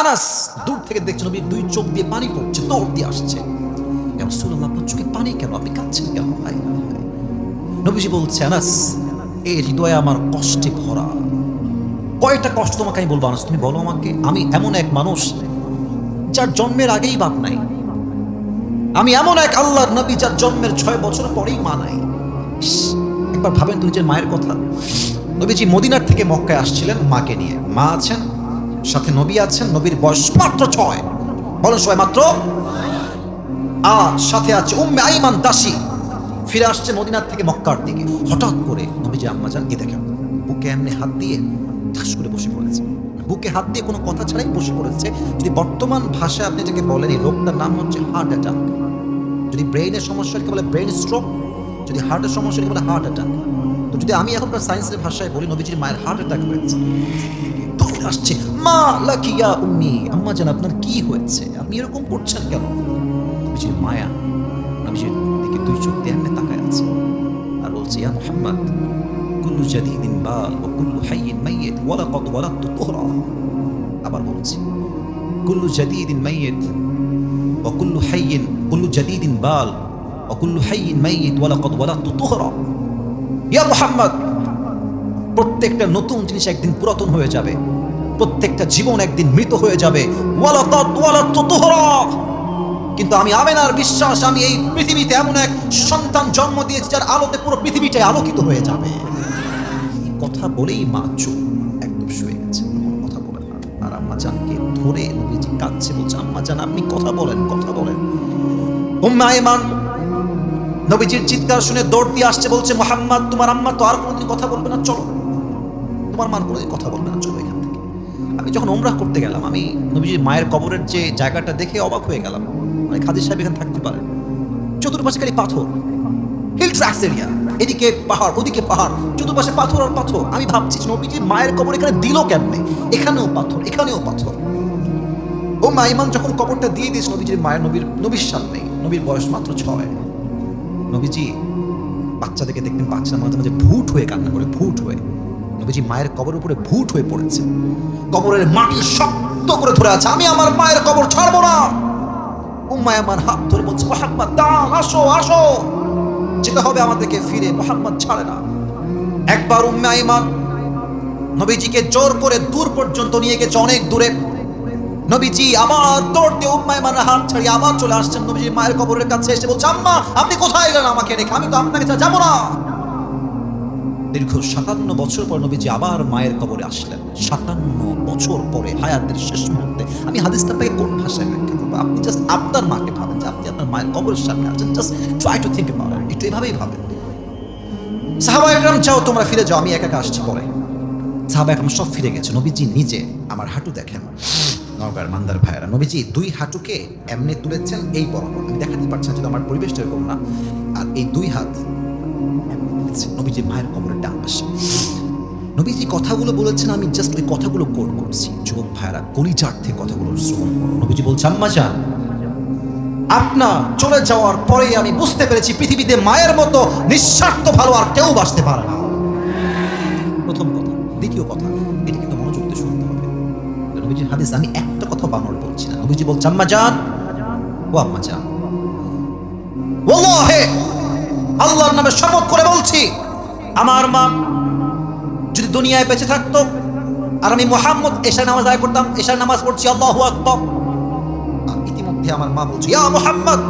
আনাস, দূর থেকে দেখছেন নবীর দুই চোখ দিয়ে পানি পড়ছে দৌড় দিয়ে আসছে। আপনার চোখে পানি কেন? আপনি কাঁদছেন কেন? হায়। নবীজি বলছে, আনাস এই হৃদয় আমার কষ্টে ভরা। কয়টা কষ্ট তোমাকে আমি বলব, আনাস? তুমি বলো আমাকে। আমি এমন এক মানুষ যার জন্মের আগেই বাপ নাই। আমি এমন এক আল্লাহর নবী যার জন্মের ছয় বছর পরেই মা নাই। একবার ভাবেন তো নিজের মায়ের কথা। নবীজি মদিনার থেকে মক্কায় আসছিলেন মাকে নিয়ে। মা আছেন সাথে নবী আছেন, নবীর বয়স মাত্র ছয়। বলেন সবাই মাত্র আর সাথে আছে উম্মে আইমান দাসী। ফিরে আসছে মদিনার থেকে মক্কার দিকে। হঠাৎ করে নবীজি আম্মা যান কি দেখেন বুকে এমনি হাত দিয়ে ঠাস করে বসে পড়েছে। বুকে হাত দিয়ে কোনো কথা ছাড়াই বসে পড়েছে। যদি বর্তমান ভাষায় আপনি যাকে বলেন, এই রোগটার নাম হচ্ছে হার্ট অ্যাটাক যদি ব্রেইনের সমস্যাকে বলে ব্রেন স্ট্রোক যদি হার্টের সমস্যাকে বলে হার্ট অ্যাটাক তো যদি আমি এখনকার সায়েন্সের ভাষায় বলি নবীজির মায়ের হার্ট অ্যাটাক হয়েছে দৌড়ে আসছে মা লাকিয়া উম্মি আম্মা জান আপনার কি হয়েছে আপনি এরকম করছেন কেন নবীজির মায়া নবীজির দিকে দুই চোখ দিয়ে এমনি তাকায় আছে আর বলছে ইয়া মুহাম্মদ কুল্লু জাদিদিন বাল ও কুল্লু হাইয়িন মাইয়িত ওয়ালা কদ ওয়ালাদতু তুহরা আবার বলছি কুল্লু জাদিদিন মাইয়িত وكل حي كل جديد بال وكل حي ميت ولقد ولدت طهرا ইয়া মোহাম্মদ, প্রত্যেকটা নতুন জিনিস একদিন পুরাতন হয়ে যাবে। প্রত্যেকটা জীবন একদিন মৃত হয়ে যাবে। কিন্তু আমি আমেনার বিশ্বাস, আমি এই পৃথিবীতে এমন এক সন্তান জন্ম দিয়েছি যার আলোতে পুরো পৃথিবীটাই আলোকিত হয়ে যাবে। কথা বলেই মা চুপ, একদম শুয়ে গেছে। কথা বলেন না। আর আম্মা জানকে ধরে কাঁদছে, বলছে, আম্মা জান, আপনি কথা বলেন কথা বলেন। উম্মা নবীজির চিৎকার শুনে দৌড় দিয়ে আসছে, বলছে, মোহাম্মদ, তোমার আম্মা তো আর কোনোদিন কথা বলবে না, চলো। তোমার মান কোনোদিন কথা বলবে না, চলো এখান থেকে। আমি যখন ওমরাহ করতে গেলাম, আমি নবীজির মায়ের কবরের যে জায়গাটা দেখে অবাক হয়ে গেলাম। মানে খাদির সাহেব এখানে থাকতে পারেন। চতুর্পাশে খালি পাথর। হিল ট্র্যাক্স এরিয়া এদিকে পাহাড়, ওদিকে পাহাড়। চতুর্পাশে পাথর আর পাথর। আমি ভাবছি নবীজির মায়ের কবর এখানে দিল কেমনে? এখানেও পাথর এখানেও পাথর। ও মাইমান যখন কবরটা দিয়ে দিয়েছে নবীজির মায়ের নবীর নবীর সামনে, নবীর বয়স মাত্র ছয়। নবীজি, বাচ্চাদেরকে দেখতেন বাচ্চারা মাঝে মাঝে ভুট হয়ে কান্না করে ভুট হয়ে। নবীজি মায়ের কবর উপরে ভুট হয়ে পড়েছে। কবরের মাটি শক্ত করে ধরে আছে। আমি আমার মায়ের কবর ছাড়বো না। উম্মায় আমার হাত ধরে বলছে, মোহাম্মদ দাঁড় আসো আসো। যেতে হবে আমাদেরকে ফিরে। মোহাম্মদ ছাড়ে না। একবার উম্মে আইমান নবীজিকে জোর করে দূর পর্যন্ত নিয়ে গেছে, অনেক দূরে। নবীজি আবার দৌড় দিয়ে উম্মায় মানে হাত ছাড়িয়ে আবার চলে আসছেন। নবীজি মায়ের কবরের কাছে এসে বলছে, আম্মা, আপনি কোথায় গেলেন আমাকে রেখে? আমি তো আপনাকে যাব না। দীর্ঘ সাতান্ন বছর পর নবীজি আবার মায়ের কবরে আসলেন। সাতান্ন বছর পরে, হায়াতের শেষ মুহূর্তে। আমি হাদিসটা আপনাকে কোন ভাষায় ব্যাখ্যা করব? আপনি জাস্ট আপনার মাকে ভাবেন যে আপনি আপনার মায়ের কবরের সামনে আছেন। Just try to think about একটু এভাবেই ভাবেন। সাহাবা চাও তোমরা ফিরে যাও, আমি একা আসছি পরে। সাহাবা একরাম সব ফিরে গেছে। নবীজি নিজে আমার হাঁটু দেখেন। নরকার মান্দার ভাইয়েরা। নবীজি দুই হাঁটুকে এমনি তুলেছেন এই বরাবর আমি দেখাতে পারছি যদি আমার পরিবেশটা এরকম না। আর এই দুই হাত নবীজি মায়ের কবরের ডান পাশে। নবীজি কথাগুলো বলেছেন, আমি জাস্ট ওই কথাগুলো কোট করছি। যুবক ভাইয়েরা, কলিজার থেকে কথাগুলো শ্রবণ করো নবীজি বলছে, আম্মা যান আপনার চলে যাওয়ার পরে আমি বুঝতে পেরেছি পৃথিবীতে মায়ের মতো নিঃস্বার্থ ভালো আর কেউ বাঁচতে পারে না। প্রথম কথা। দ্বিতীয় কথা হাদিস, আমি একটা কথা বানর বলছি না। বলছে, আম্মা ও আম্মা যান ওয়াল্লাহে, আল্লাহর নামে শপথ করে বলছি, আমার মা যদি দুনিয়ায় বেঁচে থাকতো, আর আমি মোহাম্মদ এশার নামাজ আদায় করতাম, এশার নামাজ পড়ছি, আল্লাহু আকবার। ইতিমধ্যে আমার মা বলছে, ইয়া মোহাম্মদ,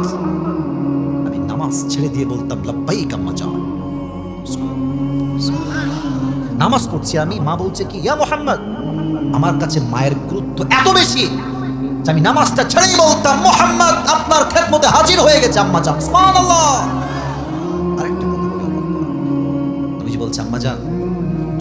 আমি নামাজ ছেড়ে দিয়ে বলতাম, লাব্বাইক আম্মা নামাজ পড়ছি আমি, মা বলছে কি, ইয়া মোহাম্মদ আমার কাছে মায়ের গুরুত্ব এত বেশি আমি নামাজটা ছেড়েই বলতাম মোহাম্মদ আপনার খেদমতে হাজির হয়ে গেছে, আম্মা যান অবাক বলছে, আম্মা যান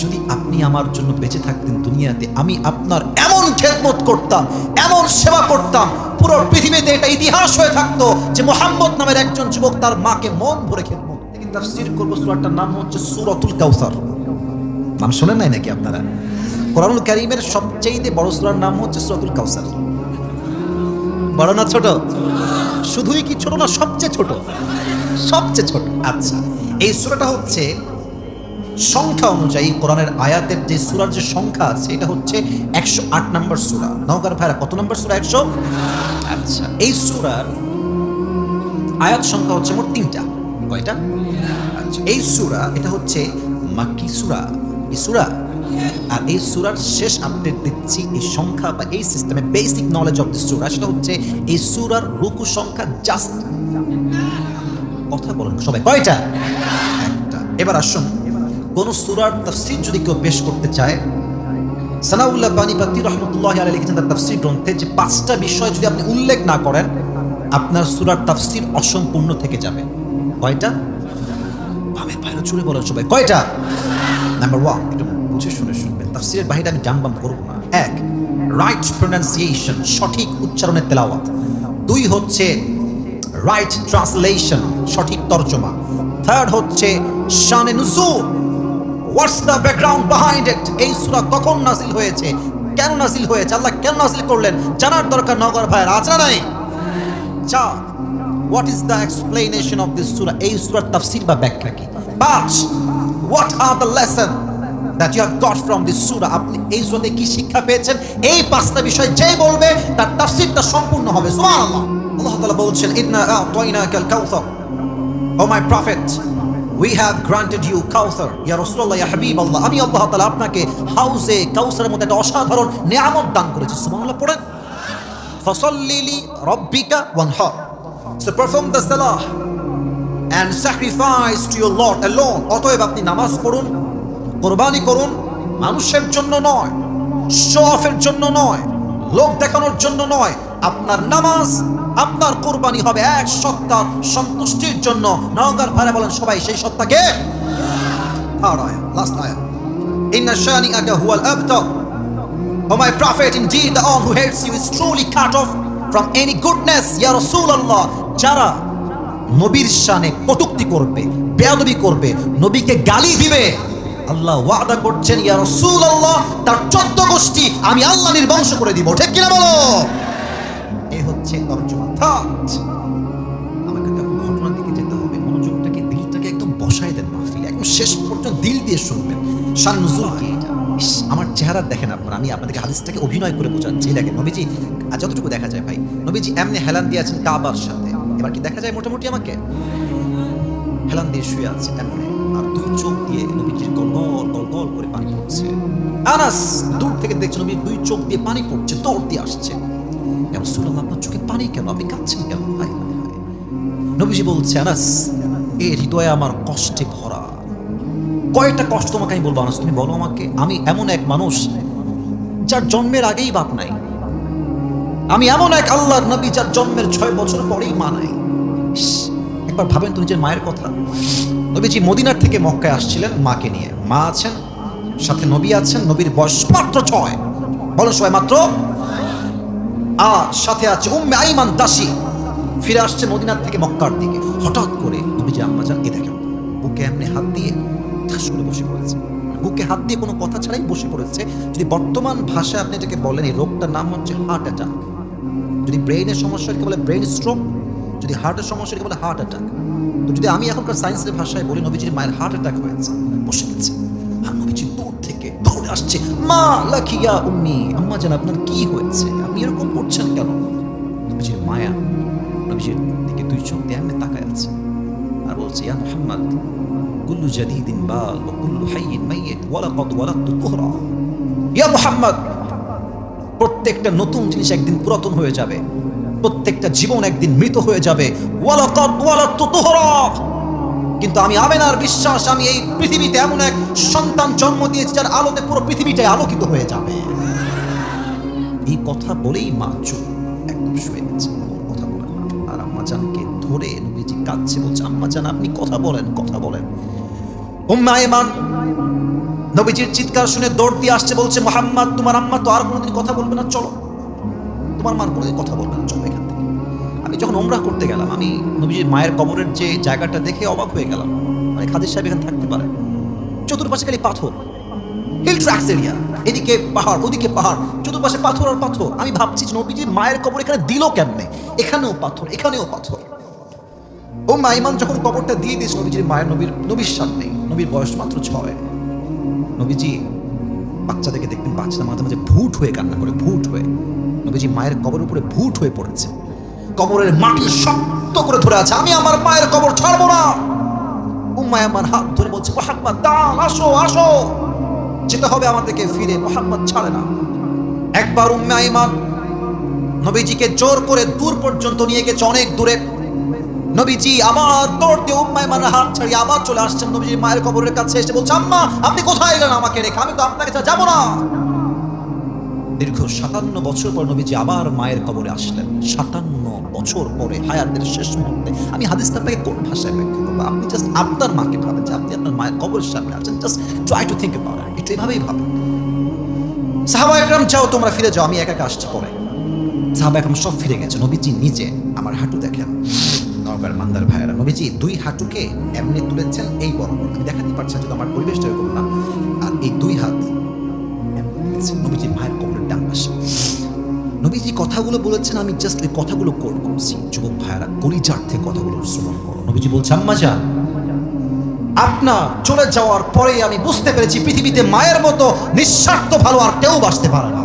যদি আপনি আমার জন্য বেঁচে থাকতেন দুনিয়াতে, আমি আপনার এমন খেদমত করতাম, এমন সেবা করতাম, পুরো পৃথিবীতে এটা ইতিহাস হয়ে থাকতো যে মোহাম্মদ নামের একজন যুবক তার মাকে মন ভরে খেদমত। তাফসীর করব, সূরাটার নাম হচ্ছে সূরাতুল কাউসার। নাম শোনেন নাই নাকি আপনারা? কোরআনুল কারীমের সবচেয়ে বড় সূরার নাম হচ্ছে সূরাতুল কাউসার বড় না ছোট? শুধুই কি ছোট না সবচেয়ে ছোট? সবচেয়ে ছোট। আচ্ছা এই সুরাটা হচ্ছে সংখ্যা অনুযায়ী কোরআনের আয়াতের যে সুরার যে সংখ্যা আছে, এটা হচ্ছে একশো আট নম্বর সুরা। নওগার ভাইরা, কত নম্বর সুরা? একশো? আচ্ছা এই সুরার আয়াত সংখ্যা হচ্ছে মোট তিনটা। কয়টা? আচ্ছা এই সুরা, এটা হচ্ছে মাক্কি সুরা। এই সুরা? আর এই সুরার শেষ আপডেট দিচ্ছি এই সংখ্যা বা এই সিস্টেমে বেসিক নলেজ অফ দিস সুরা সেটা হচ্ছে এই সুরার রুকু সংখ্যা জাস্ট কথা বলেন সবাই। কয়টা? একটা। এবার আসুন, কোন সুরার তাফসীর যদি কেউ পেশ করতে চায় সানাউল্লাহ বানিপাতি রহমতুল্লাহ আলী লিখেছেন তার তাফসীর গ্রন্থে যে পাঁচটা বিষয় যদি আপনি উল্লেখ না করেন, আপনার সুরার তাফসীর অসম্পূর্ণ থেকে যাবে। কয়টা? বামের বাইরে চলে বলেন সবাই। কয়টা? নাম্বার ওয়ান বুঝে শুনে শুনবেন। তাফসীরের বাহিরে আমি জানবাম করব না। এক রাইট প্রোনাউন্সিয়েশন সঠিক উচ্চারণের তেলাওয়াত। দুই হচ্ছে রাইট ট্রান্সলেশন সঠিক তর্জমা। থার্ড হচ্ছে শানে নুজুল। What's the background behind it এই সূরা কখন নাজিল হয়েছে? কেন নাজিল হয়েছে? আল্লাহ কেন নাজিল করলেন? জানার দরকার নগর ভাইয়ের। আছে না নাই? চার what is the explanation of this সূরা? এই সূরার তাফসীর বা ব্যাখ্যা কি? পাঁচ what are the lesson that you have got from this সূরা আপনি এই সূরাতে কি শিক্ষা পেয়েছেন? এই পাঁচটা বিষয় যে বলবে, তার তাফসীরটা সম্পূর্ণ হবে। সুবহানাল্লাহ। আল্লাহ তাআলা বলছেন, ইন্না আ'তাইনাকাল কাউসার ও my prophet we have granted you কাউসার ইয়া রাসূলুল্লাহ ইয়া হাবিবাল্লাহ আমি আল্লাহ তাআলা আপনাকে হাউসে কাউসারের মধ্যে একটা অসাধারণ নিয়ামত দান করেছি। সুবহানাল্লাহ, পড়েন। ফসল্লি লি রব্বিকা so perform the Salah and sacrifice to your lord alone অতএব আপনি নামাজ পড়ুন কোরবানি করুন মানুষের জন্য নয় শো অফের জন্য নয় লোক দেখানোর জন্য নয় আপনার নামাজ আপনার কোরবানি হবে এক সত্তার সন্তুষ্টির জন্য। নওগার ভাড়া বলেন সবাই সেই সত্তাকে? থার্ড আয়া লাস্ট আয়া ইন্না শানিআকা হুয়াল আবতার। O my prophet, indeed the one who hates you is truly cut off from any. যারা নবীর শানে কটুক্তি করবে বেয়াদবি করবে নবীকে গালি দিবে আল্লাহ ওয়াদা করছেন, ইয়া রাসূলুল্লাহ, তার চোদ্দ গোষ্ঠী আমি আল্লাহ নির্বংশ করে দিব। ঠিক কিনা বলো? এই হচ্ছে তর্জমা। থার্ড আমাকে তো ঘটনার দিকে যেতে হবে, মনোযোগটাকে, দিলটাকে একদম বসায় দেন মাহফিলে। একদম শেষ পর্যন্ত দিল দিয়ে শুনবেন। শান? আমার চেহারা দেখেন আপনারা, আমি আপনাদেরকে হাদিসটাকে অভিনয় করে বোঝাচ্ছি। দেখেন, নবীজি যতটুকু দেখা যায় ভাই, নবীজি এমনি হেলান দিয়ে আছেন কাবার সাথে। এবার কি দেখা যায় মোটামুটি আমাকে? হেলান দিয়ে শুয়ে আছে এমনি। আর দুই চোখ দিয়ে নবীজির গলগল গলগল করে পানি পড়ছে। আনাস দূর থেকে দেখছে নবী দুই চোখ দিয়ে পানি পড়ছে দৌড় দিয়ে আসছে। এবং সুলাম আপনার চোখে পানি কেন? আপনি কাঁদছেন কেন? নবীজি বলছে আনাস এ হৃদয়ে আমার কষ্টে ভরা। কয়েকটা কষ্ট তোমাকে আমি বলব আনাস তুমি বলো আমাকে। আমি এমন এক মানুষ যার জন্মের আগেই বাপ নাই। আমি এমন এক আল্লাহর নবী যার জন্মের ছয় বছর পরেই মা নাই। ইস, একবার ভাবেন তো নিজের মায়ের কথা। নবীজি মদিনার থেকে মক্কায় আসছিলেন মাকে নিয়ে। মা আছেন, সাথে নবী আছেন, নবীর বয়স মাত্র ছয়। বলো সবাই মাত্র। আর সাথে আছে উম্মে আইমান দাসী। ফিরে আসছে মদিনার থেকে মক্কার দিকে। হঠাৎ করে নবীজি আম্মা যান এ দেখেন। বুকে এমনি হাত দিয়ে ঠাস করে বসে পড়েছে। বুকে হাত দিয়ে কোনো কথা ছাড়াই বসে পড়েছে। যদি বর্তমান ভাষায় আপনি এটাকে বলেন, এই রোগটার নাম হচ্ছে হার্ট অ্যাটাক। যদি ব্রেইনের সমস্যা বলে ব্রেন স্ট্রোক। যদি হার্টের সমস্যা, এটাকে বলে হার্ট অ্যাটাক তো যদি আমি এখনকার সায়েন্সের ভাষায় বলি, নবীজির মায়ের হার্ট অ্যাটাক হয়েছে, বসে গেছে। আর নবীজি দূর থেকে দৌড়ে আসছে, মা, লাখিয়া উম্মি, আম্মা জান, আপনার কি হয়েছে? আপনি এরকম করছেন কেন? নবীজির মায়া, নবীজির দিকে দুই চোখ দিয়ে এমনি তাকায় আছে। আর বলছে, ইয়া মুহাম্মদ, কুল্লু জাদিদিন বাল ওয়া কুল্লু হাইয়িন মাইয়িত, ওয়া লাকাদ ওয়ালাদতু তুহরা ইয়া মুহাম্মদ, প্রত্যেকটা নতুন জিনিস একদিন পুরাতন হয়ে যাবে। প্রত্যেকটা জীবন একদিন মৃত হয়ে যাবে। কিন্তু আমি আমেনার বিশ্বাস, আমি এই পৃথিবীতে এমন এক সন্তান জন্ম দিয়েছি যার আলোতে পুরো পৃথিবীটাই আলোকিত হয়ে যাবে। এই কথা বলেই মা একদম শুয়ে গেছে। কথা বলেন আর আম্মা জানকে ধরে নবীজি কাঁদছে, বলছে, আম্মা জান, আপনি কথা বলেন কথা বলেন। উম্মা এমান, নবীজির চিৎকার শুনে দৌড় দিয়ে আসছে, বলছে, মোহাম্মদ, তোমার আম্মা তো আর কোনোদিন কথা বলবে না, চলো। তোমার মার কোনোদিন কথা বলবে না, চলো এখান থেকে। আমি যখন ওমরা করতে গেলাম, আমি নবীজির মায়ের কবরের যে জায়গাটা দেখে অবাক হয়ে গেলাম। মানে খাদির সাহেব এখানে থাকতে পারে। চতুর্পাশে খালি পাথর। এরিয়া এদিকে পাহাড়, ওদিকে পাহাড়। চতুর্পাশে পাথর আর পাথর। আমি ভাবছি নবীজির মায়ের কবর এখানে দিল কেমনে? এখানেও পাথর এখানেও পাথর। ও মাইমান যখন কবরটা দিয়ে দিয়েছে নবীজির মায়ের, নবীর নবীর সামনে নবীর বয়স মাত্র ছয়। নবীজি বাচ্চাদেরকে দেখতেন বাচ্চারা মাঝে মাঝে ভুট হয়ে কান্না করে ভুট হয়ে। নবীজি মায়ের কবর উপরে ভুট হয়ে পড়েছে। কবরের মাটি শক্ত করে ধরে আছে। আমি আমার মায়ের কবর ছাড়বো না। উম্মায় আমার হাত ধরে বলছে, মোহাম্মদ দান আসো আসো। যেতে হবে আমাদেরকে ফিরে। মোহাম্মদ ছাড়ে না। একবার উম্মে আইমান নবীজিকে জোর করে দূর পর্যন্ত নিয়ে গেছে অনেক দূরে। নবীজি আবার দৌড় দিয়ে উম্মায় মানে হাত ছাড়িয়ে আবার চলে আসছেন। নবীজি মায়ের কবরের কাছে এসে বলছে, আম্মা, আপনি কোথায় গেলেন আমাকে রেখে? আমি তো আপনার কাছে যাব না। দীর্ঘ সাতান্ন বছর পর নবীজি আবার মায়ের কবরে আসলেন। সাতান্ন বছর পরে, হায়াতের শেষ মুহূর্তে। আমি হাদিসটা আপনাকে কোন ভাষায় ব্যাখ্যা করব? আপনি জাস্ট আপনার মাকে ভাবেন যে আপনি আপনার মায়ের কবরের সামনে আছেন। Just try to think about একটু এভাবেই ভাবেন। সাহাবা একরাম, যাও তোমরা ফিরে যাও, আমি একা আসছি পরে। সাহাবা একরাম সব ফিরে গেছে। নবীজি নিজে আমার হাঁটু দেখেন। নওগার মান্দার ভাইয়েরা, নবীজি দুই হাঁটুকে এমনি তুলেছেন এই বড় আমি দেখাতে পারছি যেহেতু আমার পরিবেশটা এরকম না। আর এই দুই হাত। নবীজি মায়ের পাশে নবীজি কথাগুলো বলেছেন, আমি জাস্ট এই কথাগুলো কোট করছি। যুবক ভাইয়েরা, কলিজার থেকে কথাগুলো শ্রবণ করো। নবীজি বলছে, আম্মা যান আপনার চলে যাওয়ার পরেই আমি বুঝতে পেরেছি পৃথিবীতে মায়ের মতো নিঃস্বার্থ ভালো আর কেউ বাঁচতে পারে না।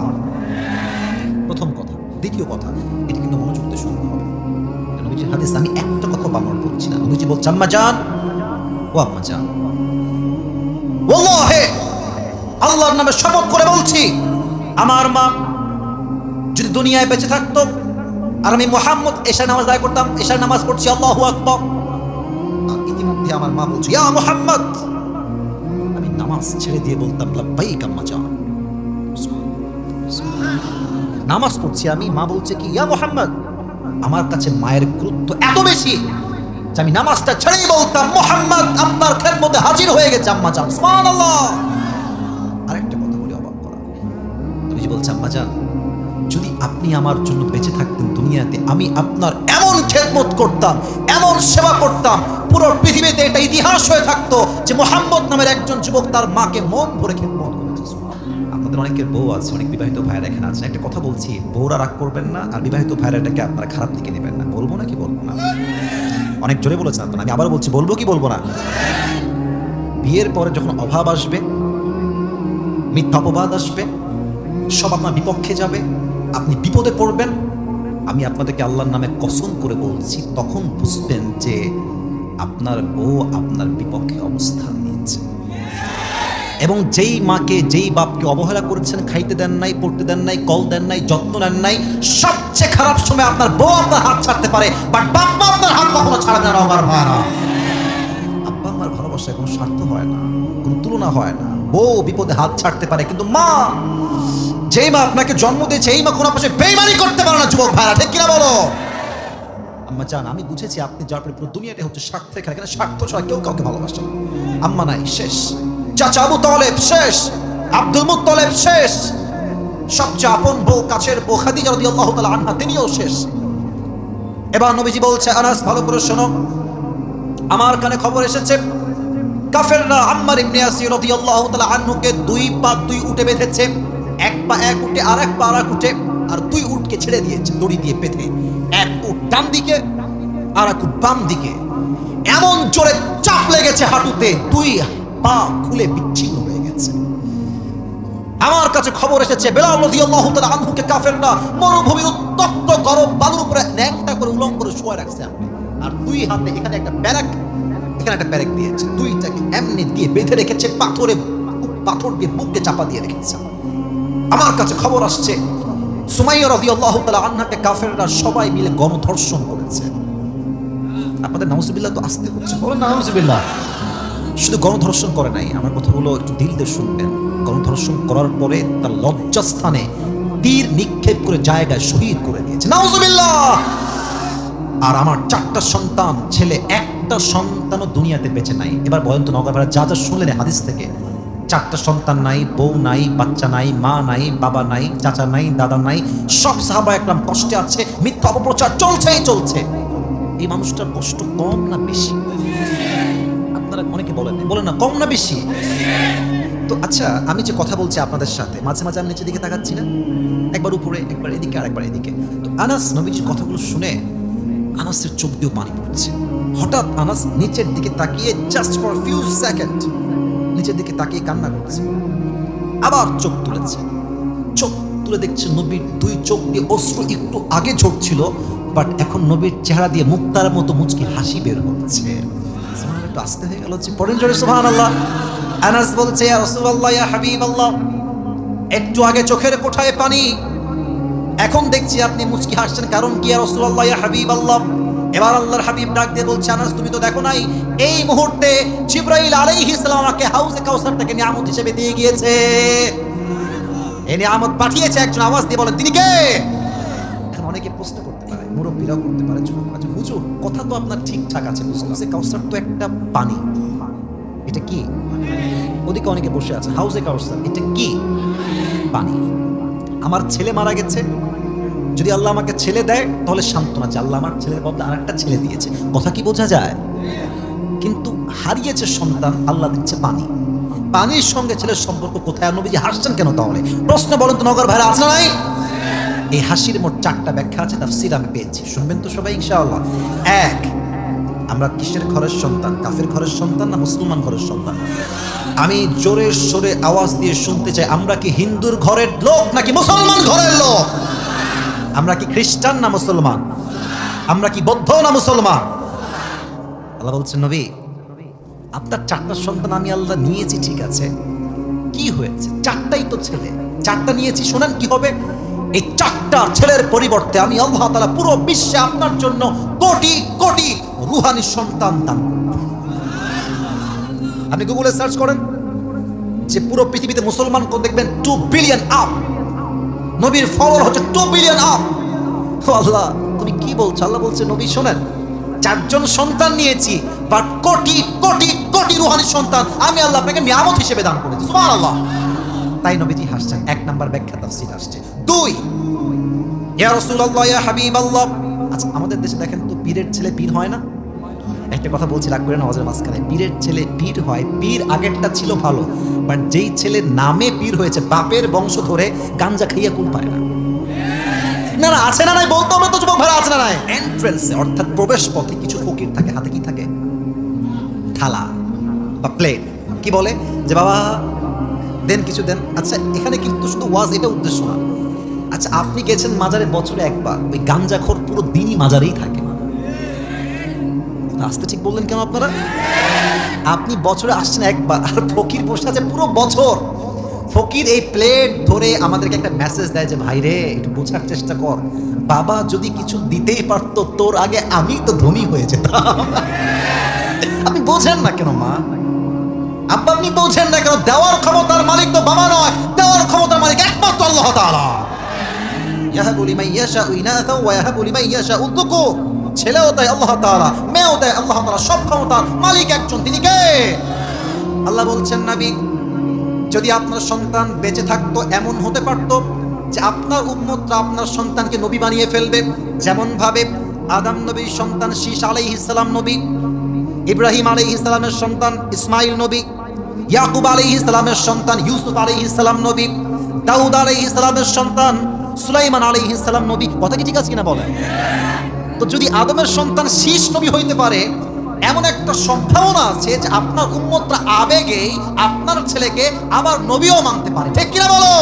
প্রথম কথা। দ্বিতীয় কথা, এটা কিন্তু মনোযোগ দিয়ে শুনতে হবে। নবীজির হাদিস আমি একটা কথা বামর বলছি না। নবীজি বলছে, আম্মা যান ও আম্মা যান আল্লাহর নামে শপথ করে বলছি, আমার মা যদি দুনিয়ায় বেঁচে থাকতো। আর আমি মোহাম্মদ এশা নামাজ দায় করতাম, এশার নামাজ পড়ছি, আল্লাহ আকবার। ইতিমধ্যে আমার মা বলছে, ইয়া মোহাম্মদ! আমি নামাজ ছেড়ে দিয়ে বলতাম, লাব্বাইক আম্মা জান। নামাজ পড়ছি আমি, মা বলছে কি, ইয়া মোহাম্মদ! আমার কাছে মায়ের গুরুত্ব এত বেশি যে আমি নামাজটা ছেড়েই বলতাম, মোহাম্মদ আপনার খেদমতে হাজির হয়ে গেছে আম্মা জান। সুবহানাল্লাহ। আরেকটা কথা বলি, অবাক করা। তুমি যে বলছে, আম্মা জান যদি আপনি আমার জন্য বেঁচে থাকতেন দুনিয়াতে, আমি আপনার এমন খেদমত করতাম, এমন সেবা করতাম, পুরো পৃথিবীতে এটা ইতিহাস হয়ে থাকতো যে মোহাম্মদ নামের একজন যুবক তার মাকে মন ভরে খেদমত করেছে। আপনাদের অনেকের বউ আছে, অনেক বিবাহিত ভাইরা এখানে আছে। একটা কথা বলছি, বউরা রাগ করবেন না আর বিবাহিত ভাইরা এটাকে আপনারা খারাপ দিকে নেবেন না। বলব না কি বলব না? অনেক জোরে বলেছেন আপনারা, আমি আবার বলছি, বলব কি বলব না? বিয়ের পরে যখন অভাব আসবে, মিথ্যা অপবাদ আসবে, সব আপনার বিপক্ষে যাবে আপনি বিপদে পড়বেন। আমি আপনাদেরকে আল্লাহর নামে কসম করে বলছি, তখন বুঝবেন যে আপনার বউ আপনার বিপক্ষে অবস্থান নিয়েছে। এবং যেই মাকে, যেই বাপকে অবহেলা করেছেন, খাইতে দেন নাই, পড়তে দেন নাই, কল দেন নাই, যত্ন নেন নাই, সবচেয়ে খারাপ সময় আপনার বউ আপনার হাত ছাড়তে পারে বাট বাপ আপনার হাত কখনো ছাড়বে না আমার ভাইরা আব্বা আমার ভালোবাসায় কোনো স্বার্থ হয় না, কোনো তুলনা হয় না। বউ বিপদে হাত ছাড়তে পারে, কিন্তু মা যেই মা আপনাকে জন্ম দিয়েছে, এই মা কোনো পাশে বেইমানি করতে পারে না, যুবক ভাইরা, ঠিক কিনা বলো? আম্মা জান, আমি বুঝেছি আপনি যার পরে পুরো দুনিয়াটা হচ্ছে স্বার্থের খেলা এখানে স্বার্থ ছাড়া কেউ কাউকে ভালোবাসে আম্মা নাই, শেষ। চাচা আবু তলেব, শেষ। আব্দুল মুত্তলেব, শেষ। সবচেয়ে আপন বউ, কাছের বউ, খাদিজা রাদিয়াল্লাহু তাআলা আনহা, তিনিও শেষ। এবার নবীজি বলছে, আনাস, ভালো করে শোনো। আমার কানে খবর এসেছে, কাফেররা আম্মার ইবনে ইয়াসির রাদিয়াল্লাহু তাআলা আনহুকে দুই পা দুই উঠে বেঁধেছে। এক পা এক উঠে আর এক পা আর এক উঠে আর দুই উটকে ছেড়ে দিয়েছে দড়ি দিয়ে বেঁধে এক উট ডান দিকে আর এক উট বাম দিকে। এমন জোরে চাপ লেগেছে হাঁটুতে, দুই পা খুলে বিচ্ছিন্ন হয়ে গেছে। আমার কাছে খবর এসেছে, বেলাল রাদিয়াল্লাহু তাআলা আনহুকে কাফেররা মরুভূমির উত্তপ্ত গরম বালুর উপরে ন্যাংটা করে উলঙ্গ করে শুয়ে রাখছে আর দুই হাতে এখানে একটা ব্যারাক, এখানে একটা ব্যারাক দিয়েছে। দুইটাকে এমনি দিয়ে বেঁধে রেখেছে, পাথরে পাথর দিয়ে বুককে চাপা দিয়ে রেখেছে। আমার কাছে খবর আসছে সুমাইয়া রাদিয়াল্লাহু তাআলা আনহাকে কাফেররা সবাই মিলে গণধর্ষণ করেছে। আপনাদের নাউজুবিল্লাহ তো আসতে হচ্ছে। বলেন না নাউজুবিল্লাহ। শুধু গণধর্ষণ করে নাই আমার কথাগুলো একটু দিল দিয়ে শুনবেন। গণধর্ষণ করার পরে তার লজ্জাস্থানে তীর নিক্ষেপ করে জায়গায় শহীদ করে দিয়েছে। নাউজুবিল্লাহ! আর আমার চারটা সন্তান ছেলে একটা সন্তানও দুনিয়াতে বেঁচে নাই। এবার বলেন তো নগর যা যা শুনলেন হাদিস থেকে চারটা সন্তান নাই, বউ নাই, বাচ্চা নাই, মা নাই, বাবা নাই, চাচা নাই, দাদা নাই, সব সাহাবা একদম কষ্টে আছে, মিথ্যা অপপ্রচার চলছেই চলছে। এই মানুষটার কষ্ট কম না বেশি? আপনারা অনেকে বলেন বলেন না, কম না বেশি? তো আচ্ছা আমি যে কথা বলছি আপনাদের সাথে, মাঝে মাঝে আমি নিচের দিকে তাকাচ্ছি না? একবার উপরে, একবার এদিকে, আর একবার এদিকে। তো আনাস নবীজির কথাগুলো শুনে আনাসের চোখ দিয়েও পানি পড়ছে। হঠাৎ আনাস নিচের দিকে তাকিয়ে জাস্ট ফর ফিউ সেকেন্ড নিচের দিকে তাকিয়ে কান্না করছে আবার চোখ তুলেছে। চোখ তুলে দেখছে নবীর দুই চোখ দিয়ে অশ্রু একটু আগে ঝরছিল বাট এখন নবীর চেহারা দিয়ে মুক্তার মতো মুচকি হাসি বের হচ্ছে। একটু আসতে হয়ে গেল পড়েন জোরে সুবহানাল্লাহ। আনাস বলছে রাসূলুল্লাহ, ইয়া হাবিবাল্লাহ, একটু আগে চোখের কোঠায় পানি। এখন দেখছি আপনি মুচকি হাসছেন, কারণ কি? আর রাসূলুল্লাহ, ইয়া হাবিবাল্লাহ এবার আল্লাহর হাবিব ডাক দিয়ে বলছে, আনাস, তুমি তো দেখো নাই, এই মুহূর্তে জিব্রাইল আলাইহিস সালাম আমাকে হাউজে কাউসার থেকে নিয়ামত হিসেবে দিয়ে গিয়েছে। এই নিয়ামত পাঠিয়েছে একজন আওয়াজ দিয়ে বলেন তিনি কে? এখন অনেকে প্রশ্ন করতে পারে, মুরব্বীরাও করতে পারে, যুবক আচ্ছা হুজুর, কথা তো আপনার ঠিকঠাক আছে, বুঝলাম। যে কাউসার তো একটা পানি। এটা কি? ওদিকে অনেকে বসে আছে হাউজে কাউসার, এটা কি? পানি। আমার ছেলে মারা গেছে যদি আল্লাহ আমাকে ছেলে দেয়, তাহলে সান্ত্বনা যে আল্লাহ আমার ছেলের বদলে আর একটা ছেলে দিয়েছে। কথা কি বোঝা যায়? কিন্তু হারিয়েছে সন্তান, আল্লাহ দিচ্ছে পানি। পানির সঙ্গে ছেলের সম্পর্ক কোথায়? নবীজি হাসছেন কেন তাহলে? প্রশ্ন বলেন তো নগর ভাইরা, আছে নাই? এই হাসির মোট চারটা ব্যাখ্যা আছে, তাফসির আমি পেয়েছি। শুনবেন তো সবাই, ইনশাআল্লাহ। এক, আমরা কিসের ঘরের সন্তান? কাফের ঘরের সন্তান না মুসলমান ঘরের সন্তান? আমি জোরে সোরে আওয়াজ দিয়ে শুনতে চাই, আমরা কি হিন্দুর ঘরের লোক নাকি মুসলমান ঘরের লোক? আমরা কি খ্রিস্টান না মুসলমান? আমরা কি বৌদ্ধ না মুসলমান? আল্লাহ বলছেন, নবী, আপনার চারটা সন্তান আমি আল্লাহ নিয়েছি, ঠিক আছে। কি হয়েছে? চারটাই তো ছেলে। চারটা নিয়েছি, শোনেন কি হবে? এই চারটা ছেলের পরিবর্তে আমি আল্লাহ তাআলা পুরো বিশ্বে আপনার জন্য কোটি কোটি রুহানি সন্তান দান আপনি গুগলে সার্চ করেন যে পুরো পৃথিবীতে মুসলমান কোন দেখবেন? টু বিলিয়ন আপ নবীর ফলোয়ার হচ্ছে টু বিলিয়ন আপ আল্লাহ, তুমি কি বলছো? আল্লাহ বলছে, নবী, শোনেন, চারজন সন্তান নিয়েছি বাট কোটি কোটি কোটি রুহানি সন্তান আমি আল্লাহ আপনাকে নিয়ামত হিসেবে দান করেছি। সুবহানাল্লাহ। তাই নবীজি হাসছেন। এক নাম্বার ব্যাখ্যা তাফসীর আসছে। দুই, ইয়া রাসূলুল্লাহ, ইয়া হাবিবাল্লাহ। আচ্ছা আমাদের দেশে দেখেন তো পীরের ছেলে পীর হয় না? একটা কথা বলছি, রাগ করে নামাজের মাঝখানে। পীরের ছেলে পীর হয়, পীর আগেরটা ছিল ভালো বাট যেই ছেলে নামে পীর হয়েছে, বাপের বংশ ধরে গাঞ্জা খাইয়া কোন পায় না। না না, আছে না নাই বলতো আমরা তো, যুবক ভাড়া আছে না নাই? এন্ট্রেন্সে অর্থাৎ প্রবেশ পথে কিছু ফকির থাকে, হাতে কি থাকে? থালা বা প্লেট কি বলে? যে, বাবা, দেন কিছু, দেন। আচ্ছা এখানে কিন্তু শুধু ওয়াজ, এটা উদ্দেশ্য না। আচ্ছা আপনি গেছেন মাজারে বছরে একবার, ওই গাঞ্জাখোর পুরো দিনই মাজারেই থাকে। আসতে ঠিক বললেন কেন আপনারা? আপনি বছরে আসছেন একবার, আর ফকির বসে আছে পুরো বছর। ফকির এই প্লেট ধরে আমাদেরকে একটা মেসেজ দেয় যে, ভাই রে, একটু বোঝার চেষ্টা কর। বাবা যদি কিছু দিতেই পারতো, তোর আগে আমি তো ধনী হয়ে যেতাম। আপনি বোঝেন না কেন, মা? আব্বা, আপনি বোঝেন না কেন? দেওয়ার ক্ষমতার মালিক তো বাবা নয়। দেওয়ার ক্ষমতার মালিক একমাত্র আল্লাহ তাআলা। ইয়াহাবু লিমান ইনাথা ওয়া ইয়াহাবু লিমান যুকুর ছেলেও তাই আল্লাহ তাআলা। মেয়েও তাই আল্লাহ তাআলা, সব ক্ষমতার মালিক একজন। তিনি কে? আল্লাহ বলছেন, নবী, যদি আপনার সন্তান বেঁচে থাকতো, এমন হতে পারতো যে আপনার উম্মতরা আপনার সন্তানকে নবী বানিয়ে ফেলবে। যেমন ভাবে আদম নবীর সন্তান শীষ আলাইহিস সালাম নবী, ইব্রাহিম আলাইহিস সালামের সন্তান, ইসমাইল নবী, ইয়াকুব আলাইহিস সালামের সন্তান, ইউসুফ আলাইহিস সালাম নবী, দাউদ আলাইহিস সালামের সন্তান, সুলাইমান আলাইহিস সালাম নবী। কথা কি ঠিক আছে কিনা বলেন? তো যদি আদমের সন্তান শীষ নবী হইতে পারে এমন একটা সম্ভাবনা আছে যে আপনার উম্মতরা আবেগেই আপনার ছেলেকে আবার নবীও মানতে পারে। ঠিক কিনা বলো?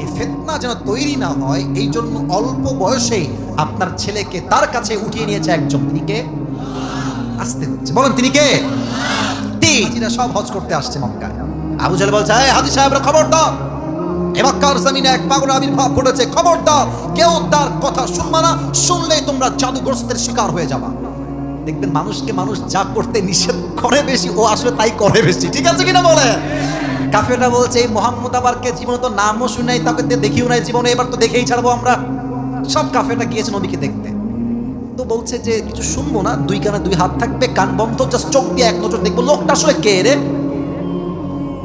এই ফেতনা যেন তৈরি না হয় এই জন্য অল্প বয়সেই আপনার ছেলেকে তার কাছে উঠিয়ে নিয়েছে একজন। তিনি কে? আসতে হচ্ছে। বলেন তিনি কে? সব হজ করতে আসছে মক্কায়। আবু জাহেল বলছে হাজি সাহেবরা খবর দাও এ মক্কার জমিনে এক পাগল আবির্ভাব ঘটেছে। খবর দাও কেউ তার কথা শুনবা না। শুনলেই তোমরা জাদুগ্রস্তের শিকার হয়ে যাবা। দেখবেন মানুষকে মানুষ যা করতে নিষেধ করে বেশি, ও আসলে তাই করে বেশি। ঠিক আছে কিনা বলে কাফেররা বলছে, এই মোহাম্মদ আবারকে জীবনে তো নামও শুনাই তাকে দেখিও নাই জীবনে, এবার তো দেখেই ছাড়বো আমরা। সব কাফেররা গিয়েছে নবীকে দেখতে। তো বলছে যে, কিছু শুনব না, দুই কানে দুই হাত থাকবে, কান বন্ধ, জাস্ট চোখ দিয়ে এক নজর দেখব, লোকটা আসলে কে রে?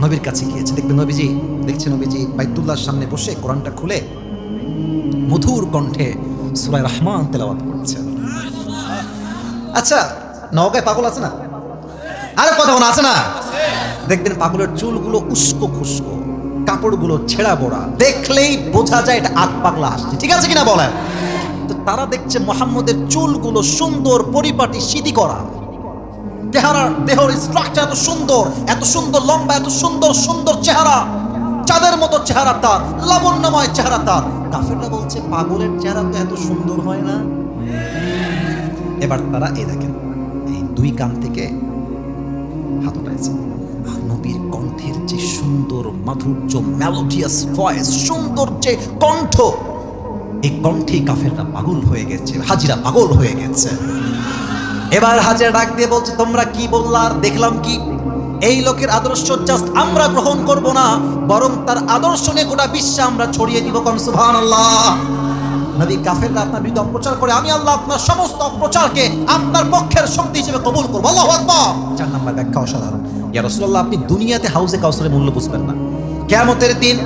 নবীর কাছে গিয়েছে। দেখবে নবীজি, দেখছে নবীজি বাইতুল্লাহর সামনে বসে কোরআনটা খুলে মধুর কণ্ঠে সুরায় রহমান তেলাওয়াত করছে। আচ্ছা নওগায় পাগল আছে না? আরে কথা আছে না? দেখবেন পাগলের চুলগুলো উস্কো খুস্কো, কাপড়গুলো ছেঁড়া বড়া, দেখলেই বোঝা যায় এটা আগ পাগলা আসছে ঠিক আছে কিনা বলেন? তো তারা দেখছে মোহাম্মদের চুলগুলো সুন্দর পরিপাটি সিধি করা। চেহারার দেহর স্ট্রাকচার এত সুন্দর এত সুন্দর লম্বা, এত সুন্দর সুন্দর চেহারা। চাঁদের মতো চেহারা তার, লাবণ্যময় চেহারা তার। কাফেররা বলছে, পাগলের চেহারা তো এত সুন্দর হয় না? এবার তারা এই দেখেন, এই দুই কান থেকে হাত উঠাইছে আর নবীর কণ্ঠের যে সুন্দর মাধুর্য মেলোডিয়াস ভয়েস সুন্দর যে কণ্ঠ, এই কণ্ঠে কাফেররা পাগল হয়ে গেছে, হাজিরা পাগল হয়ে গেছে। এবার হাজিরা ডাক দিয়ে বলছে, তোমরা কি বললা? আর দেখলাম কি? এই লোকের আদর্শ জাস্ট আমরা গ্রহণ করব না, বরং তার আদর্শ নিয়ে গোটা বিশ্বে আমরা ছড়িয়ে দিব কম সুবহান আল্লাহ নবী কাফেররা আপনার বিরুদ্ধে অপপ্রচার করে, আমি আল্লাহ আপনার সমস্ত অপপ্রচারকে আপনার পক্ষের শক্তি হিসেবে কবুল করব। আল্লাহ আকবার। চার নাম্বার ব্যাখ্যা অসাধারণ। ইয়া রাসূলুল্লাহ, আপনি দুনিয়াতে হাউসে কাউসারের মূল্য বুঝবেন না। কিয়ামতের দিন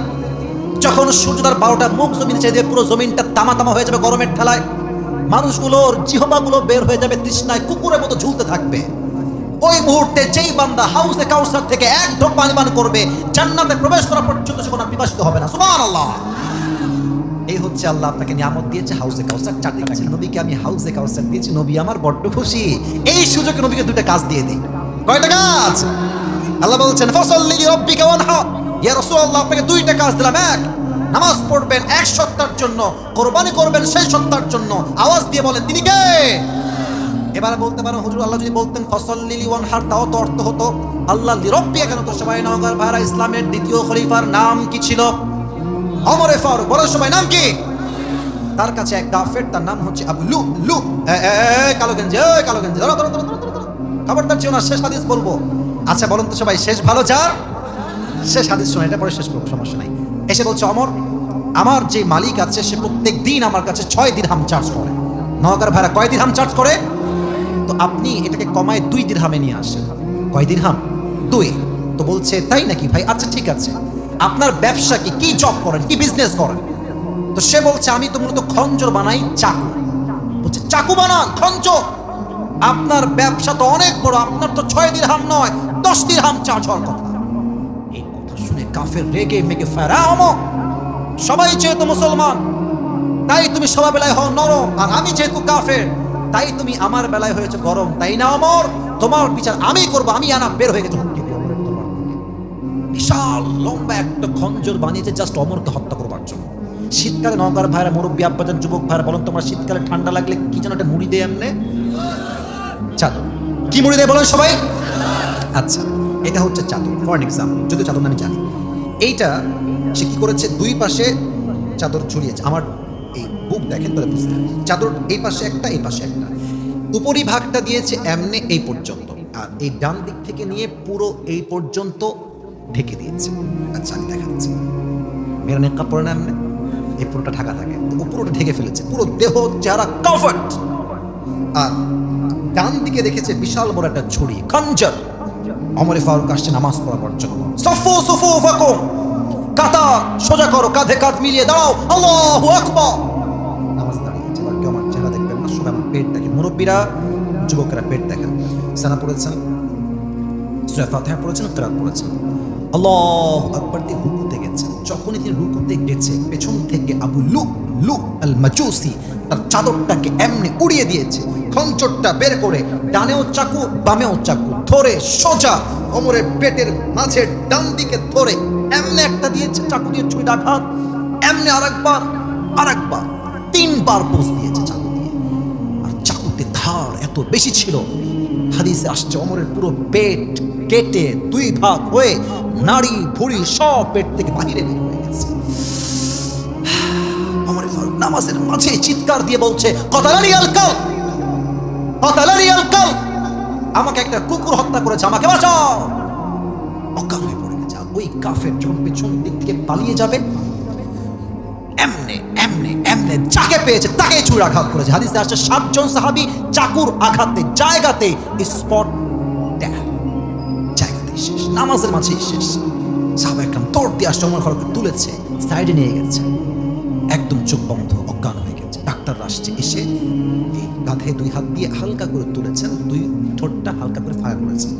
যখন সূর্য তার বারোটা মুখ জমিনে চাই দিয়ে পুরো জমিনটা তামা তামা হয়ে যাবে গরমের ঠেলায় মানুষগুলোর জিহবাগুলো বের হয়ে যাবে তৃষ্ণায়, কুকুরের মতো ঝুলতে থাকবে। ওই মুহূর্তে যেই বান্দা হাউসে কাউসার থেকে এক ঢোক পানি পান করবে, জান্নাতে প্রবেশ করা পর্যন্ত সে কোনো বিবাসিত হবে না। সুবহানাল্লাহ। এই হচ্ছে আল্লাহ আপনাকে নিয়ামত দিয়েছে হাউসে কাউসার চারটি কাছে নবীকে আমি হাউসে কাউসার দিয়েছি, নবী আমার বড্ড খুশি। এই সুযোগে নবীকে দুইটা কাজ দিয়ে দিই। কয়টা কাজ? আল্লাহ বলছেন ফসল ফসল্লি রব্বিকা ওয়ানহার ইয়া রাসূলুল্লাহ, আপনাকে দুইটা কাজ দিলাম। এক নামাজ পড়বেন এক সত্তার জন্য কোরবানি করবেন সেই সত্তার জন্য। আওয়াজ দিয়ে বলেন তিনি কে? এবার বলতে পারেন হুজুর আল্লাহ যদি বলতেন ফসল লিলি ওয়ান হার তাও তো অর্থ হতো। আল্লাহ লিরব্বিয়া কেন তো সবাই নগর ভাইরা ইসলামের দ্বিতীয় খলিফার নাম কি ছিল? অমরে ফারুক বড় সবাই নাম কি? তার কাছে এক কাফের তার নাম হচ্ছে আবু লু লু কালো গেঞ্জি এ, কালো গেঞ্জি। ধরো ধরো ধরো ধরো, ধরো। খবরদার চেও না শেষ হাদিস বলব। আচ্ছা বলুন তো সবাই শেষ ভালো যার? শেষ হাদিস শোনা এটা পরে শেষ করব সমস্যা নাই। এসে বলছে, অমর, আমার যে মালিক আছে, সে প্রত্যেক দিন আমার কাছে ছয় দিরহাম চার্জ করে। নগর ভাড়া কয় দিরহাম চার্জ করে? তো আপনি এটাকে কমায় দুই দিরহামে নিয়ে আসেন। কয় দিরহাম? দুই। তো বলছে, তাই নাকি ভাই? আচ্ছা ঠিক আছে। আপনার ব্যবসা কি? কি জব করেন? কি বিজনেস করেন? তো সে বলছে, আমি তো মূলত খঞ্জর বানাই চাকু। বলছে, চাকু বানান, খঞ্জর? আপনার ব্যবসা তো অনেক বড়, আপনার তো ছয় দিরহাম নয়, দশ দিরহাম চার্জ হওয়ার কথা। কাফের রেগে মেগে ফেরাম সবাই যেহেতু মুসলমান, তাই তুমি সবার বেলায় হও নরম। আর আমি যেহেতু কাফের, তাই তুমি আমার বেলায় হয়েছে গরম। তাই না অমর? তোমার বিচার আমি করব, আমি আনা বের হয়ে গেছে হুমকি। বিশাল, লম্বা একটা খঞ্জর বানিয়েছে জাস্ট অমরকে হত্যা করবার জন্য। শীতকালে নগর ভাইরা মুরব্বী, আব্বাজান, যুবক ভাইরা, বলেন তোমার শীতকালে ঠান্ডা লাগলে কি যেন একটা মুড়ি দেয় এমনি? চাদর। কি মুড়ি দেয় বলেন সবাই? আচ্ছা এটা হচ্ছে চাদর ফর এক্সাম্পল যদি চাদর আমি জানি। এইটা সে কি করেছে? দুই পাশে চাদর ঝুলিয়েছে আমার এই বুক দেখেন তাহলে বুঝতে চাদর এই পাশে একটা, এই পাশে একটা। উপরি ভাগটা দিয়েছে এমনি এই পর্যন্ত। আর এই ডান দিক থেকে নিয়ে পুরো এই পর্যন্ত ঢেকে দিয়েছে। আচ্ছা আমি দেখাচ্ছি। মেয়েরা নেকা না এমনি? এই পুরোটা ঢাকা থাকে। ও পুরোটা ঢেকে ফেলেছে। পুরো দেহ, চেহারা কমফর্ট আর ডান দিকে দেখেছে বিশাল বড় একটা ছুরি খঞ্জর অমরে ফারুক আসছে, নামাজ পড়াবার জন্য সফু সফু কাতা সোজা করো, কাঁধে কাঁধ মিলিয়ে দাঁড়াও। আল্লাহু আকবার। নামাজ দাঁড়িয়েছে কেউ আমার চেহারা দেখবেন না, সবাই আমার পেট দেখেন। মুরব্বীরা, যুবকেরা পেট দেখেন। সানা পড়েছেন, সুরা ফাতিহা পড়েছেন, কিরাত পড়েছেন। আল্লাহ আকবার দিয়ে যখনই তিনি রুকুতে গেছে, পেছন থেকে আবু লু লু আল মাজুসি তার চাদরটাকে এমনি উড়িয়ে দিয়েছে। খঞ্চরটা বের করে ডানেও চাকু, বামেও চাকু, ধরে সোজা ওমরের পেটের মাঝে ডান দিকে ধরে এমনি একটা দিয়েছে চাকু দিয়ে ছুঁড়ে আঘাত, এমনি আরেকবার আরেকবার, তিনবার পোষ দিয়েছে চাকু দিয়ে। আর চাকুতে ধার এত বেশি ছিল, হাদিসে আসছে অমরের পুরো পেট কেটে দুই ভাগ হয়ে নাড়ি ভুড়ি সব পেট থেকে বাহিরে বের হয়ে গেছে। অমরের নামাজের মাঝে চিৎকার দিয়ে বলছে আলকাল কতালারি আলকাল! আমাকে একটা কুকুর হত্যা করেছে, আমাকে বাঁচাও। অজ্ঞান হয়ে পড়ে গেছে। ওই কাফের পেছন দিক থেকে পালিয়ে যাবে, এমনে এমনে এমনে যাকে পেয়েছে তাকে চুর আঘাত করেছে। হাদিসে আসছে, সাতজন সাহাবি চাকুর আঘাতে, জায়গাতে স্পট শেষ, নামাজের মাঝেই শেষ। সাহাবা একদম তোর দিয়ে আসছে তুলেছে, সাইডে নিয়ে গেছে। একদম চোখ বন্ধ, অজ্ঞান হয়ে ডাক্তার আসছে, এসে এই কাঁধে দুই হাত দিয়ে হালকা করে তুলেছেন, দুই ঠোঁটটা হালকা করে ফায়ার করেছেন।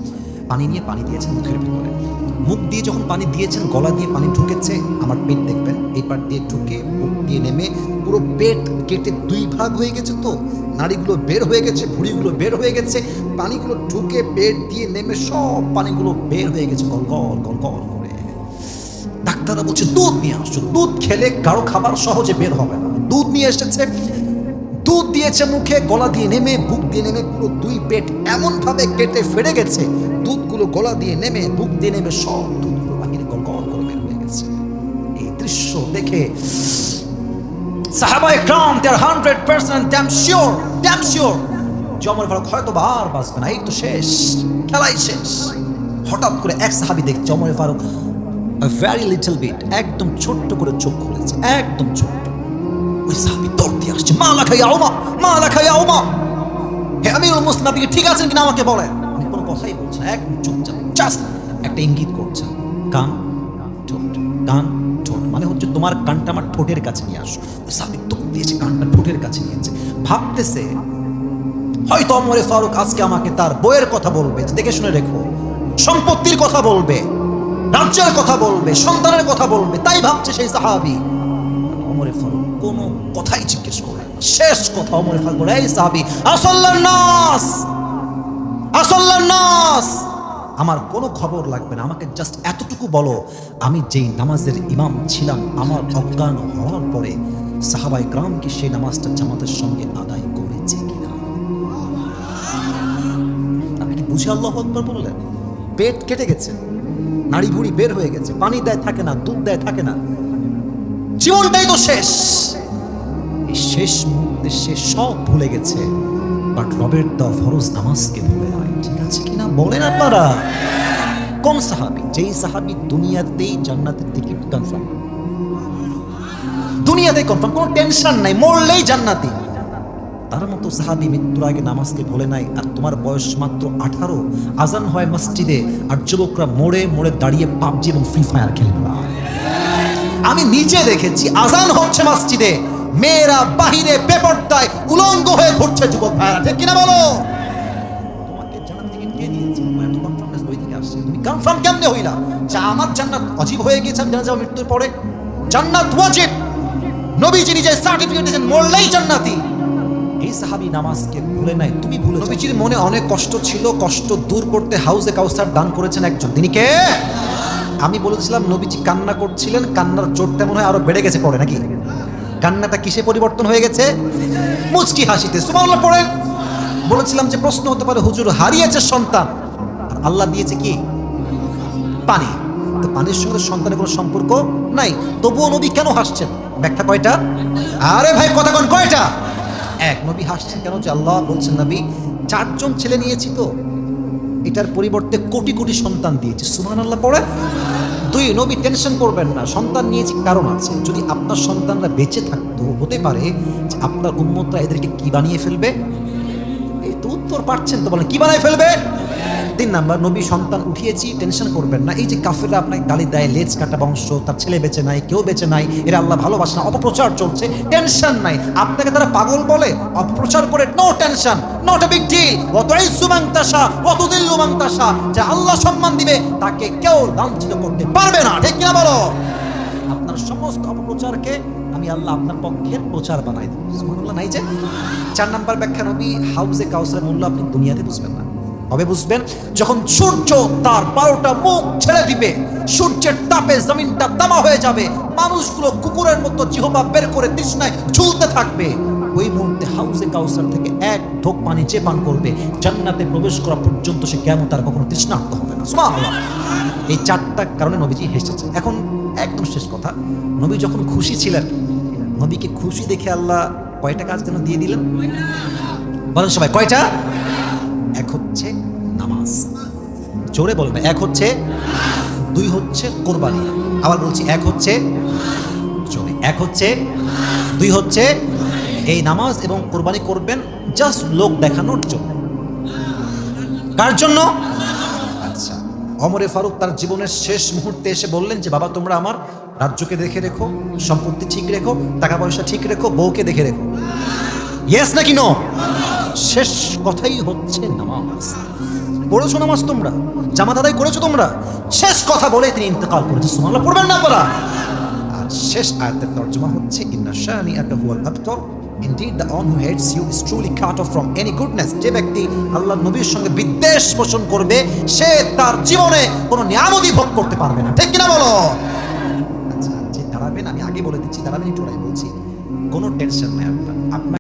পানি নিয়ে পানি দিয়েছেন মুখের ভিতরে। মুখ দিয়ে যখন পানি দিয়েছেন, গলা দিয়ে পানি ঢুকেছে, আমার পেট দেখবেন, এই পাট দিয়ে ঢুকে মুখ দিয়ে নেমে পুরো পেট কেটে দুই ভাগ হয়ে গেছে তো। নাড়িগুলো বের হয়ে গেছে, ভুঁড়িগুলো বের হয়ে গেছে, পানিগুলো ঢুকে পেট দিয়ে নেমে সব পানিগুলো বের হয়ে গেছে গল গল গল গল করে। ডাক্তাররা বলছে, দুধ নিয়ে আসছো, দুধ খেলে কারও খাবার সহজে বের হবে না। দুধ নিয়ে এসেছে দুধ দিয়েছে মুখে, গলা দিয়ে নেমে, বুক দিয়ে নেমে, পুরো দুই পেট এমন ভাবে কেটে ফেড়ে গেছে, দুধগুলো গলা দিয়ে নেমে, বুক দিয়ে নেমে, সব দুধগুলো বাহিরে গল গল করে বের হয়ে গেছে। এই দৃশ্য দেখে সাহাবায়ে ক্রাম they are hundred percent damn sure damn sure জমর ফারুক হয়তো বা আর বাঁচবে না, এই তো শেষ, খেলাই শেষ। হঠাৎ করে এক সাহাবি দেখছে জমর ফারুক ভ্যারি লিটল বিট একদম ছোট্ট করে চোখ খুলেছে, একদম ছোট্ট। ওই সাহাবি দৌড় দিয়ে আসছে। মা লাখাই আওমা মা লাখাই আওমা হে আমিরুল মুসলিম আপনি ঠিক আছেন কিনা আমাকে বলেন? আমি কোনো কথাই বলছি না। একদম চুপচাপ জাস্ট একটা ইঙ্গিত করছেন কান, ঠোঁট কান, ঠোঁট। মানে হচ্ছে তোমার কানটা আমার ঠোঁটের কাছে নিয়ে আসো। সাবিক তো দিয়েছে, কানটা ঠোঁটের কাছে নিয়েছে ভাবতেছে, হয়তো অমরে ফারুক আজকে আমাকে তার বইয়ের কথা বলবে। দেখে শুনে রেখো। সম্পত্তির কথা বলবে, রাজ্যের কথা বলবে, সন্তানের কথা বলবে। তাই ভাবছে সেই সাহাবি। অমরে ফারুক কোনো কথাই জিজ্ঞেস করলেন না। শেষ কথা অমরে ফারুক বলে, এই সাহাবি, আসল্লার নাস! আসল্লার নাস! আমার কোনো খবর লাগবে না। আমাকে জাস্ট এতটুকু বলো, আমি যেই নামাজের ইমাম ছিলাম, আমার অজ্ঞান হওয়ার পরে সাহাবাই গ্রাম কি সেই নামাজটা জামাতের সঙ্গে আদায় করেছে কিনা? আপনি কি বুঝে আল্লাহ আকবর বললেন পেট কেটে গেছে নাড়ি ভুড়ি বের হয়ে গেছে, পানি দেয় থাকে না, দুধ দেয় থাকে না। জীবনটাই তো শেষ। এই শেষ মুহূর্তে সে সব ভুলে গেছে। বাট রবের দেওয়া ফরজ নামাজকে ভুলে নয়। ঠিক আছে কিনা বলেন আপনারা। কোন সাহাবি? যেই সাহাবি দুনিয়াতেই জান্নাতের টিকিট কনফার্ম দুনিয়াতে কনফার্ম কোনো টেনশন নাই, মরলেই জান্নাতি। তার মতো সাহাবি মৃত্যুর আগে নামাজকে ভুলে নাই, আর তোমার বয়স মাত্র আঠারো। আজান হয় মসজিদে, আর যুবকরা মোড়ে মোড়ে দাঁড়িয়ে পাবজি এবং ফ্রি ফায়ার খেলবে। আমি নিজে দেখেছি, আজান হচ্ছে মসজিদে, মেয়েরা বাহিরে বেপরদায় উলঙ্গ হয়ে ঘুরছে যুবক ভাইরা, ঠিক কিনা বলো? কনফার্ম কেমনে হইলা? যে আমার জান্নাত অজীব হয়ে গেছে আমি জানা মৃত্যুর পরে। জান্নাত ওয়াজিব। নবীজি নিজে সার্টিফিকেট দিয়েছেন, মরলেই জান্নাতি। এই সাহাবি নামাজকে ভুলে নাই, তুমি ভুলে নবীজির মনে অনেক কষ্ট ছিল, কষ্ট দূর করতে হাউসে কাউসার দান করেছেন একজন। তিনি কে? আমি বলেছিলাম, নবীজি কান্না করছিলেন, কান্নার জোরটা মনে হয় আরও বেড়ে গেছে পরে নাকি? কান্নাটা কিসে পরিবর্তন হয়ে গেছে? মুচকি হাসিতে। সুবহানাল্লাহ, পড়েন। বলেছিলাম যে প্রশ্ন হতে পারে, হুজুর হারিয়েছে সন্তান। আল্লাহ দিয়েছে কি? পানি। তো পানির সঙ্গে সন্তানের কোনো সম্পর্ক নাই। তবুও নবী কেন হাসছেন? ব্যাখ্যা কয়টা? আরে ভাই, কথা কোন, কয়টা? এক, নবী হাসছেন কেন যে আল্লাহ বলছেন, নবী, চারজন ছেলে নিয়েছি তো। এটার পরিবর্তে কোটি কোটি সন্তান দিয়েছে। সুমান আল্লাহ পড়ে? দুই, নবী টেনশন করবেন না। সন্তান নিয়েছি কারণ আছে, যদি আপনার সন্তানরা বেঁচে থাকতো, হতে পারে যে আপনার উন্মতরা এদেরকে কি বানিয়ে ফেলবে? উত্তর পাচ্ছেন তো বলেন, কি বানায় ফেলবে? তিন নাম্বার, নবী সন্তান উঠিয়েছি, টেনশন করবেন না। এই যে কাফেররা আপনাকে গালি দেয়, লেজ কাটা বংশ, তার ছেলে বেঁচে নাই, কেউ বেঁচে নাই, এরা আল্লাহ ভালোবাসে না, অপপ্রচার চলছে, টেনশন নাই। আপনাকে তারা পাগল বলে? অপপ্রচার করে, no tension not a big deal. অত সুমাংতাসা অত দিল্লুমাংতাসা যে আল্লাহ সম্মান দিবে, তাকে কেউ লাঞ্ছিত করতে পারবে না। ঠিক কিনা বলো? আপনার সমস্ত অপপ্রচারকে আমি আল্লাহ আপনার পক্ষের প্রচার বানাই দেবো। নাই যে? চার নাম্বার ব্যাখ্যা নবী হাউসে কাউসারের মূল্য আপনি দুনিয়াতে বুঝবেন না। কবে বুঝবেন? যখন সূর্য তার বারোটা মুখ ছেড়ে দিবে, সূর্যের তাপে জমিনটা তামা হয়ে যাবে, মানুষগুলো কুকুরের মতো জিহবা বের করে তৃষ্ণায় ঝুলতে থাকবে। ওই মুহূর্তে হাউসে কাউসার থেকে এক ঢোক পানি যে পান করবে, জান্নাতে প্রবেশ করা পর্যন্ত সে কেমন তার কখনো তৃষ্ণার্ত হবে না। এই চারটা কারণে নবীজি হেসেছে এখন একদম শেষ কথা। নবী যখন খুশি ছিলেন, নবীকে খুশি দেখে আল্লাহ কয়টা কাজ যেন দিয়ে দিলেন? বলেন সবাই, কয়টা? এক হচ্ছে নামাজ। জোরে বলবে এক হচ্ছে, দুই হচ্ছে কোরবানি। আবার বলছি, এক হচ্ছে এক হচ্ছে, দুই হচ্ছে, এই নামাজ এবং কোরবানি করবেন জাস্ট লোক দেখানোর জন্য। কার জন্য? অমরে ফারুক তার জীবনের শেষ মুহূর্তে এসে বললেন যে, বাবা, তোমরা আমার রাজ্যকে দেখে রেখো, সম্পত্তি ঠিক রেখো টাকা পয়সা ঠিক রেখো, বউকে দেখে রেখো। ইয়েস নাকি নো শেষ কথাই হচ্ছে নামাজ। পড়েছো নামাজ তোমরা? জামাত আদায় করেছ তোমরা? শেষ কথা বলে তিনি ইন্তেকাল করেছে, সুবহানাল্লাহ, পড়বেন না পড়া আর শেষ আয়াতের তর্জমা হচ্ছে, ইন্না একটা হুয়াল আবতার। Indeed, the one who hates you is truly cut off from any goodness. যে ব্যক্তি আল্লাহ নবীর সঙ্গে বিদ্বেষ পোষণ করবে সে তার জীবনে কোনো নিয়ামতি ভোগ করতে পারবে না। ঠিক কিনা বলো? আচ্ছা যে দাঁড়াবেন আমি আগে বলে দিচ্ছি দাঁড়াবেন একটু বলছি। কোনো টেনশন নেই আপনার